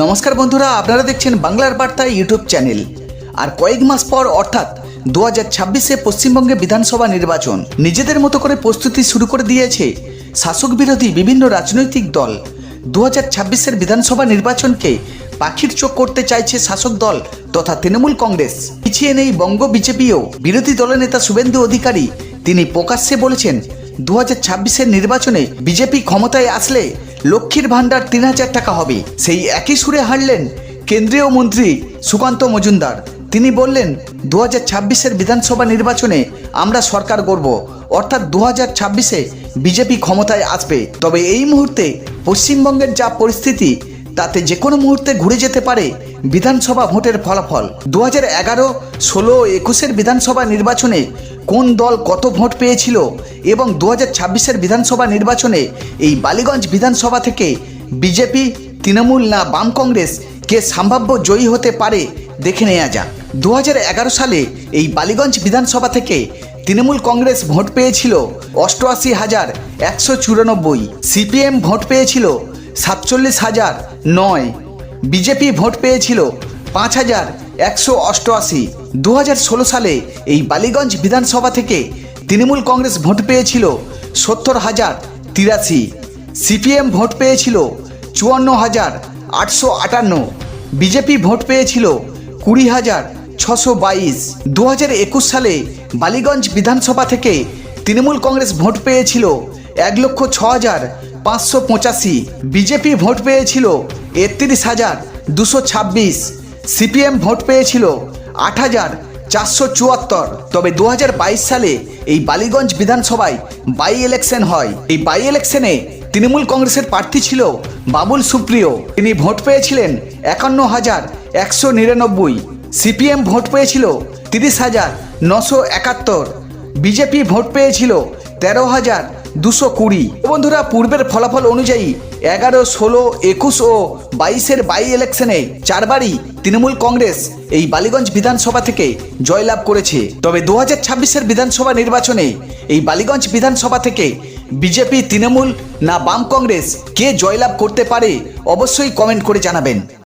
নমস্কার বন্ধুরা, আপনারা দেখছেন বাংলার বার্তা ইউটিউব চ্যানেল। আর কয়েক মাস পর, অর্থাৎ দু হাজার ছাব্বিশে পশ্চিমবঙ্গে বিধানসভা নির্বাচন, নিজেদের মতো করে প্রস্তুতি শুরু করে দিয়েছে শাসক বিরোধী বিভিন্ন রাজনৈতিক দল। দু হাজার ছাব্বিশের বিধানসভা নির্বাচনকে পাখির চোখ করতে চাইছে শাসক দল তথা তৃণমূল কংগ্রেস। পিছিয়ে নেই বঙ্গ বিজেপিও। বিরোধী দলের নেতা শুভেন্দু অধিকারী, তিনি প্রকাশ্যে বলেছেন, দু হাজার নির্বাচনে বিজেপি ক্ষমতায় আসলে লক্ষ্মীর ভাণ্ডার তিন হাজার টাকা হবে। সেই একই সুরে হারলেন কেন্দ্রীয় মন্ত্রী সুকান্ত মজুমদার। তিনি বললেন দু হাজার ছাব্বিশের বিধানসভা নির্বাচনে আমরা সরকার গড়ব। অর্থাৎ দু হাজার ছাব্বিশে বিজেপি ক্ষমতায় আসবে। তবে এই মুহূর্তে পশ্চিমবঙ্গের যা পরিস্থিতি, তাতে যে কোনো মুহূর্তে ঘুরে যেতে পারে বিধানসভা ভোটের ফলাফল। দু হাজার এগারো, ষোলো, একুশের বিধানসভা নির্বাচনে কোন দল কত ভোট পেয়েছিল এবং দু হাজার ছাব্বিশের বিধানসভা নির্বাচনে এই বালিগঞ্জ বিধানসভা থেকে বিজেপি, তৃণমূল না বাম কংগ্রেস কে সম্ভাব্য জয়ী হতে পারে দেখে নেওয়া যাক। দু হাজার এগারো সালে এই বালিগঞ্জ বিধানসভা থেকে তৃণমূল কংগ্রেস ভোট পেয়েছিল অষ্টআশি হাজার একশো চুরানব্বই। সিপিএম ভোট পেয়েছিল সাতচল্লিশ হাজার নয়। বিজেপি ভোট পেয়েছিল পাঁচ হাজার একশো অষ্টআশি। দু সালে এই বালিগঞ্জ বিধানসভা থেকে তৃণমূল কংগ্রেস ভোট পেয়েছিল সত্তর হাজার তিরাশি। সিপিএম ভোট পেয়েছিল চুয়ান্ন হাজার আটশো আটান্ন। বিজেপি ভোট পেয়েছিল কুড়ি হাজার ছশো বাইশ। দু হাজার একুশ সালে বালিগঞ্জ বিধানসভা থেকে তৃণমূল কংগ্রেস ভোট পেয়েছিল এক লক্ষ ছ হাজার পাঁচশো পঁচাশি। বিজেপি ভোট পেয়েছিল একত্রিশ হাজার দুশো ছাব্বিশ। সিপিএম ভোট পেয়েছিল আট হাজার চারশো চুয়াত্তর। তবে দু বাইশ সালে এই বালিগঞ্জ বিধানসভায় বাই ইলেকশন হয়। এই বাই ইলেকশনে তৃণমূল কংগ্রেসের প্রার্থী ছিল বাবুল সুপ্রিয়। তিনি ভোট পেয়েছিলেন একান্ন হাজার একশো নিরানব্বই। সিপিএম ভোট পেয়েছিল তিরিশ হাজার নশো একাত্তর। বিজেপি ভোট পেয়েছিল তেরো হাজার দুশো কুড়ি। বন্ধুরা, পূর্বের ফলাফল অনুযায়ী এগারো, ষোলো, একুশ ও বাইশের বাই ইলেকশনে চারবারই তৃণমূল কংগ্রেস এই বালিগঞ্জ বিধানসভা থেকে জয়লাভ করেছে। তবে দু হাজার ছাব্বিশের বিধানসভা নির্বাচনে এই বালিগঞ্জ বিধানসভা থেকে বিজেপি তৃণমূল না বাম কংগ্রেস কে জয়লাভ করতে পারে অবশ্যই কমেন্ট করে জানাবেন।